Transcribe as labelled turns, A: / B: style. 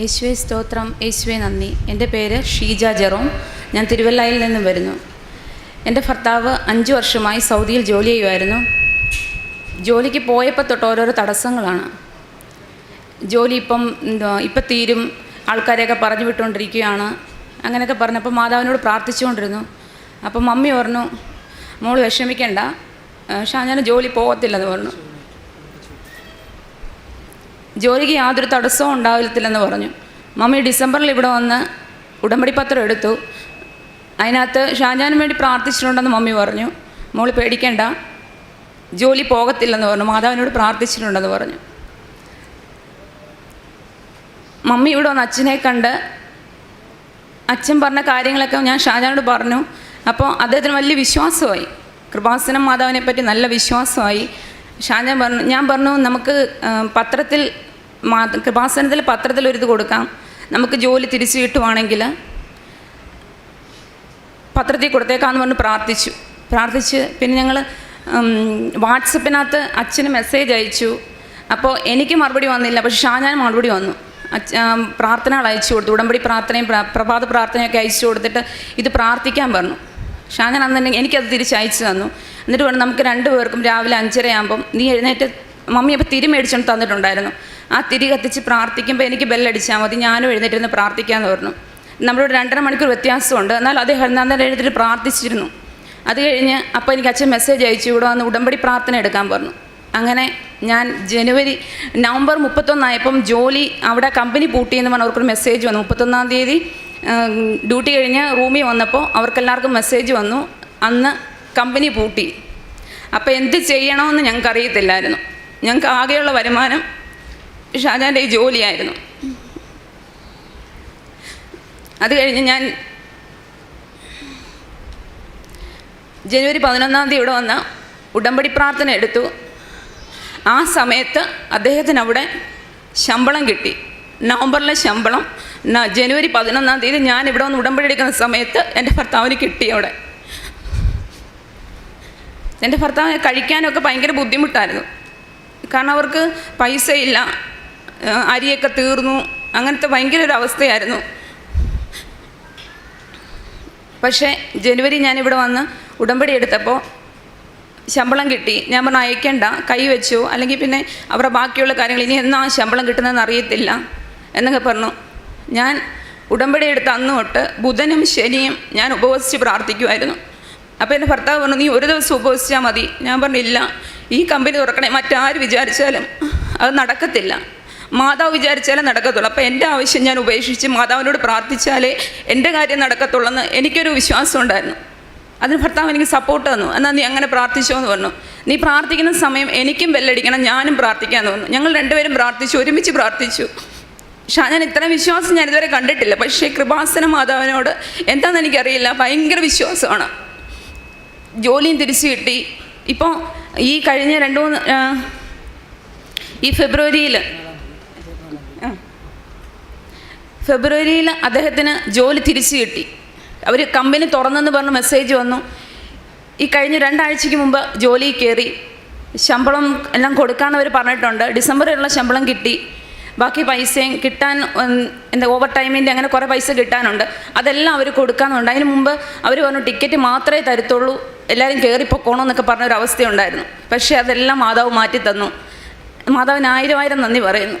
A: യേശുവെ സ്തോത്രം. യേശുവെ നന്ദി. എന്റെ പേര് ഷീജ ജെറോം. ഞാൻ തിരുവല്ലയിൽ നിന്നും വരുന്നു. എന്റെ ഭർത്താവ് അഞ്ച് വർഷമായി സൗദിയിൽ ജോലി ചെയ്യുമായിരുന്നു. ജോലിക്ക് പോയപ്പോൾ തൊട്ട് ഓരോരോ തടസ്സങ്ങളാണ്. ജോലി ഇപ്പം ഇപ്പം തീരും. ആൾക്കാരെയൊക്കെ പറഞ്ഞു വിട്ടുകൊണ്ടിരിക്കുകയാണ്. അങ്ങനെയൊക്കെ പറഞ്ഞപ്പോൾ മാതാവിനോട് പ്രാർത്ഥിച്ചുകൊണ്ടിരുന്നു. അപ്പം മമ്മി പറഞ്ഞു മോൾ വിഷമിക്കണ്ട. ഷാജാന് ജോലി പോകത്തില്ലെന്ന് പറഞ്ഞു. ജോലിക്ക് യാതൊരു തടസ്സവും ഉണ്ടാവില്ലെന്ന് പറഞ്ഞു. മമ്മി ഡിസംബറിൽ ഇവിടെ വന്ന് ഉടമ്പടി പത്രം എടുത്തു. അതിനകത്ത് ഷാജാനും വേണ്ടി പ്രാർത്ഥിച്ചിട്ടുണ്ടെന്ന് മമ്മി പറഞ്ഞു. മോൾ പേടിക്കേണ്ട. ജോലി പോകത്തില്ലെന്ന് പറഞ്ഞു. മാതാവിനോട് പ്രാർത്ഥിച്ചിട്ടുണ്ടെന്ന് പറഞ്ഞു. മമ്മി ഇവിടെ വന്ന് അച്ഛനെ കണ്ട് അച്ഛൻ പറഞ്ഞ കാര്യങ്ങളൊക്കെ ഞാൻ ഷാജാനോട് പറഞ്ഞു. അപ്പോൾ അദ്ദേഹത്തിന് വലിയ വിശ്വാസമായി. കൃപാസനം മാതാവിനെ പറ്റി നല്ല വിശ്വാസമായി. ഷാജാൻ പറഞ്ഞു ഞാൻ പറഞ്ഞു നമുക്ക് പത്രത്തിൽ കൃപാസനത്തിൽ പത്രത്തിൽ ഒരു ഇത് കൊടുക്കാം. നമുക്ക് ജോലി തിരിച്ചു കിട്ടുവാണെങ്കിൽ പത്രത്തിൽ കൊടുത്തേക്കാന്ന് പറഞ്ഞ് പ്രാർത്ഥിച്ചു. പ്രാർത്ഥിച്ച് പിന്നെ ഞങ്ങൾ വാട്സപ്പിനകത്ത് അച്ഛന് മെസ്സേജ് അയച്ചു. അപ്പോൾ എനിക്ക് മറുപടി വന്നില്ല പക്ഷെ ഷാജാൻ മറുപടി വന്നു. പ്രാർത്ഥനകൾ അയച്ചു കൊടുത്തു. ഉടമ്പടി പ്രാർത്ഥനയും പ്ര- പ്രഭാത പ്രാർത്ഥനയൊക്കെ അയച്ചു കൊടുത്തിട്ട് ഇത് പ്രാർത്ഥിക്കാൻ പറഞ്ഞു. ഷാജാൻ അന്നുണ്ടെങ്കിൽ എനിക്കത് തിരിച്ചയച്ചു തന്നു. എന്നിട്ട് പറഞ്ഞു നമുക്ക് രണ്ടുപേർക്കും രാവിലെ അഞ്ചരയാകുമ്പം നീ എഴുന്നേറ്റ് മമ്മി അപ്പോൾ തിരി മേടിച്ചുകൊണ്ട് തന്നിട്ടുണ്ടായിരുന്നു. ആ തിരി കത്തിച്ച് പ്രാർത്ഥിക്കുമ്പോൾ എനിക്ക് ബെല്ലടിച്ചാൽ മതി. ഞാനും എഴുന്നേറ്റിരുന്ന് പ്രാർത്ഥിക്കാമെന്ന് പറഞ്ഞു. നമ്മളോട് രണ്ടര മണിക്കൂർ വ്യത്യാസമുണ്ട്. എന്നാൽ അദ്ദേഹം അന്നേരം എഴുന്നേറ്റ് പ്രാർത്ഥിച്ചിരുന്നു. അത് കഴിഞ്ഞ് അപ്പോൾ എനിക്ക് അച്ഛൻ മെസ്സേജ് അയച്ചു. ഇവിടെ വന്ന് ഉടമ്പടി പ്രാർത്ഥന എടുക്കാൻ പറഞ്ഞു. അങ്ങനെ ഞാൻ ജനുവരി നവംബർ മുപ്പത്തൊന്നായപ്പം ജോലി അവിടെ കമ്പനി പൂട്ടിയെന്ന് പറഞ്ഞ് അവർക്കൊരു മെസ്സേജ് വന്നു. മുപ്പത്തൊന്നാം തീയതി ഡ്യൂട്ടി കഴിഞ്ഞ് റൂമിൽ വന്നപ്പോൾ അവർക്കെല്ലാവർക്കും മെസ്സേജ് വന്നു അന്ന് കമ്പനി പൂട്ടി. അപ്പോൾ എന്ത് ചെയ്യണമെന്ന് ഞങ്ങൾക്ക് അറിയത്തില്ലായിരുന്നു ഞങ്ങൾക്ക് ആകെയുള്ള വരുമാനം ഷാജാന്റെ ഈ ജോലിയായിരുന്നു. അത് കഴിഞ്ഞ് ഞാൻ ജനുവരി പതിനൊന്നാം തീയതി ഇവിടെ വന്ന് ഉടമ്പടി പ്രാർത്ഥന എടുത്തു. ആ സമയത്ത് അദ്ദേഹത്തിന് അവിടെ ശമ്പളം കിട്ടി. നവംബറിലെ ശമ്പളം ജനുവരി പതിനൊന്നാം തീയതി ഞാൻ ഇവിടെ വന്ന് ഉടമ്പടി എടുക്കുന്ന സമയത്ത് എന്റെ ഭർത്താവിന് കിട്ടി അവിടെ. എന്റെ ഭർത്താവിന് കഴിക്കാനൊക്കെ ഭയങ്കര ബുദ്ധിമുട്ടായിരുന്നു. കാരണം അവർക്ക് പൈസയില്ല. അരിയൊക്കെ തീർന്നു. അങ്ങനത്തെ ഭയങ്കര ഒരു അവസ്ഥയായിരുന്നു. പക്ഷേ ജനുവരി ഞാനിവിടെ വന്ന് ഉടമ്പടി എടുത്തപ്പോൾ ശമ്പളം കിട്ടി. ഞാൻ പറഞ്ഞു അയക്കേണ്ട. കൈ വെച്ചു. അല്ലെങ്കിൽ പിന്നെ അവരുടെ ബാക്കിയുള്ള കാര്യങ്ങൾ ഇനി എന്നാ ശമ്പളം കിട്ടുന്നതെന്ന് അറിയത്തില്ല എന്നൊക്കെ പറഞ്ഞു. ഞാൻ ഉടമ്പടി എടുത്ത അന്ന് തൊട്ട് ബുധനും ശനിയും ഞാൻ ഉപവസിച്ച് പ്രാർത്ഥിക്കുമായിരുന്നു അപ്പോൾ എന്റെ ഭർത്താവ് പറഞ്ഞു നീ ഒരു ദിവസം ഉപവസിച്ചാൽ മതി. ഞാൻ പറഞ്ഞില്ല ഈ കമ്പനി തുറക്കണേ മറ്റാര് വിചാരിച്ചാലും അത് നടക്കത്തില്ല. മാതാവ് വിചാരിച്ചാലേ നടക്കത്തുള്ളൂ. അപ്പോൾ എന്റെ ആവശ്യം ഞാൻ ഉപേക്ഷിച്ച് മാതാവിനോട് പ്രാർത്ഥിച്ചാലേ എന്റെ കാര്യം നടക്കത്തുള്ളെന്ന് എനിക്കൊരു വിശ്വാസം ഉണ്ടായിരുന്നു. അതിന് ഭർത്താവ് എനിക്ക് സപ്പോർട്ട് തന്നു. എന്നാൽ നീ അങ്ങനെ പ്രാർത്ഥിച്ചോ എന്ന് പറഞ്ഞു. നീ പ്രാർത്ഥിക്കുന്ന സമയം എനിക്കും ബെല്ലടിക്കണം ഞാനും പ്രാർത്ഥിക്കാമെന്ന് പറഞ്ഞു. ഞങ്ങൾ രണ്ടുപേരും പ്രാർത്ഥിച്ചു ഒരുമിച്ച് പ്രാർത്ഥിച്ചു. ഷാ ഞാൻ ഇത്ര വിശ്വാസം ഞാൻ ഇതുവരെ കണ്ടിട്ടില്ല. പക്ഷേ കൃപാസന മാതാവിനോട് എന്താണെന്ന് എനിക്കറിയില്ല. ഭയങ്കര വിശ്വാസമാണ്. ജോലിയും തിരിച്ചു കിട്ടി. ഇപ്പോൾ ഈ കഴിഞ്ഞ രണ്ട് മൂന്ന് ഈ ഫെബ്രുവരിയിൽ ഫെബ്രുവരിയിൽ അദ്ദേഹത്തിന് ജോലി തിരിച്ചു കിട്ടി. അവർ കമ്പനി തുറന്നെന്ന് പറഞ്ഞ് മെസ്സേജ് വന്നു. ഈ കഴിഞ്ഞ രണ്ടാഴ്ചയ്ക്ക് മുമ്പ് ജോലി കയറി. ശമ്പളം എല്ലാം കൊടുക്കാമെന്ന് അവർ പറഞ്ഞിട്ടുണ്ട്. ഡിസംബറിലുള്ള ശമ്പളം കിട്ടി. ബാക്കി പൈസയും കിട്ടാൻ എന്താ ഓവർ ടൈമിന്റെ അങ്ങനെ കുറേ പൈസ കിട്ടാനുണ്ട്. അതെല്ലാം അവർ കൊടുക്കാനുണ്ട് അതിന് മുമ്പ് അവർ പറഞ്ഞു ടിക്കറ്റ് മാത്രമേ തരത്തുള്ളൂ. എല്ലാവരും കയറിപ്പോക്കോണമെന്നൊക്കെ പറഞ്ഞൊരു അവസ്ഥയുണ്ടായിരുന്നു. പക്ഷേ അതെല്ലാം മാതാവ് മാറ്റി തന്നു മാതാവിന് ആയിരം ആയിരം നന്ദി പറയുന്നു.